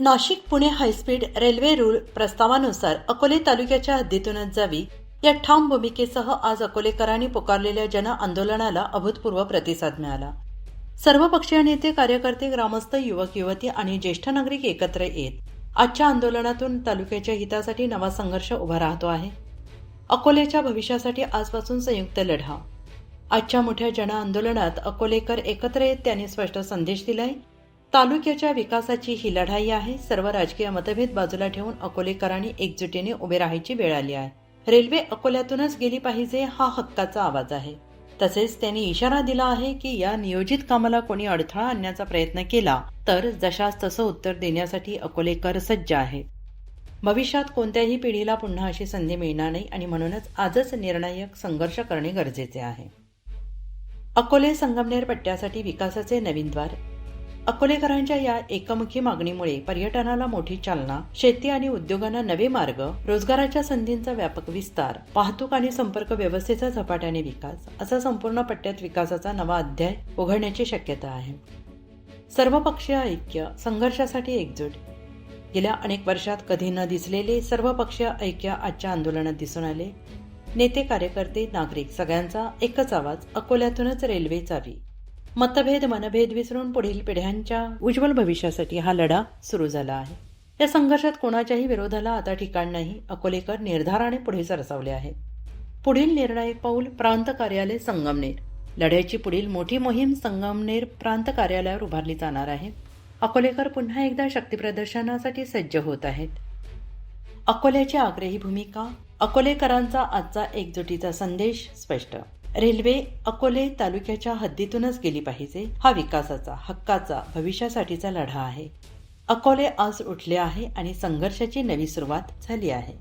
Nashik Pune high speed railway रूळ प्रस्तावानुसार अकोले तालुक्याच्या हद्दीतूनच जावी या ठाम भूमिकेसह आज अकोलेकरांनी पुकारलेल्या जन आंदोलनाला अभूतपूर्व प्रतिसाद मिळाला. सर्वपक्षीय नेते कार्यकर्ते ग्रामस्थ युवक युवती आणि ज्येष्ठ नागरिक एकत्र येत आजच्या आंदोलनातून तालुक्याच्या हितासाठी नवा संघर्ष उभा राहतो आहे. अकोलेच्या भविष्यासाठी आजपासून संयुक्त लढा. आजच्या मोठ्या जन आंदोलनात अकोलेकर एकत्र येत त्यांनी स्पष्ट संदेश दिलाय तालुक्याच्या विकासाची ही लढाई आहे. सर्व राजकीय मतभेद बाजूला ठेवून अकोलेकरांनी एकजुटीने उभे राहायची वेळ आली आहे. रेल्वे अकोल्यातूनच गेली पाहिजे हा हक्काचा आवाज आहे. तसेच त्यांनी इशारा दिला आहे की या नियोजित कामाला कोणी अडथळा आणण्याचा प्रयत्न केला तर जशास तसं उत्तर देण्यासाठी अकोलेकर सज्ज आहेत भविष्यात कोणत्याही पिढीला पुन्हा अशी संधी मिळणार नाही आणि म्हणूनच आजच निर्णायक संघर्ष करणे गरजेचे आहे. अकोले संगमनेर पट्ट्यासाठी विकासाचे नवीन द्वार अकोलेकरांच्या या एकमुखी मागणीमुळे पर्यटनाला मोठी चालना शेती आणि उद्योगांना नवे मार्ग रोजगाराच्या संधींचा व्यापक विस्तार वाहतूक आणि संपर्क व्यवस्थेचा झपाट्याने विकास असा संपूर्ण पट्ट्यात विकासाचा नवा अध्याय उघडण्याची शक्यता आहे. सर्वपक्षीय ऐक्य संघर्षासाठी एकजूट. गेल्या अनेक वर्षात कधी न दिसलेले सर्वपक्षीय ऐक्य आजच्या आंदोलनात दिसून आले. नेते कार्यकर्ते नागरिक सगळ्यांचा एकच आवाज अकोल्यातूनच रेल्वे चावी. मतभेद मनभेद विसरून पुढील पिढ्यांच्या उज्ज्वल भविष्यासाठी हा लढा सुरू झाला आहे. या संघर्षात कोणाच्याही विरोधाला आता ठिकाण नाही अकोलेकर निर्धाराने पुढे सरसावले आहेत. पुढील निर्णायक पाऊल प्रांत कार्यालय संगमनेर. लढ्याची पुढील मोठी मोहीम संगमनेर प्रांत कार्यालयावर उभारली जाणार आहे. अकोलेकर पुन्हा एकदा शक्तीप्रदर्शनासाठी सज्ज होत आहेत. अकोल्याची आग्रही भूमिका अकोलेकरांचा आजचा एकजुटीचा संदेश स्पष्ट. रेल्वे अकोले तालुक्याच्या हद्दीतूनच गेली पाहिजे. हा विकासाचा हक्काचा भविष्यासाठीचा लढा आहे. अकोले आज उठले आहे आणि संघर्षाची नवी सुरुवात झाली आहे.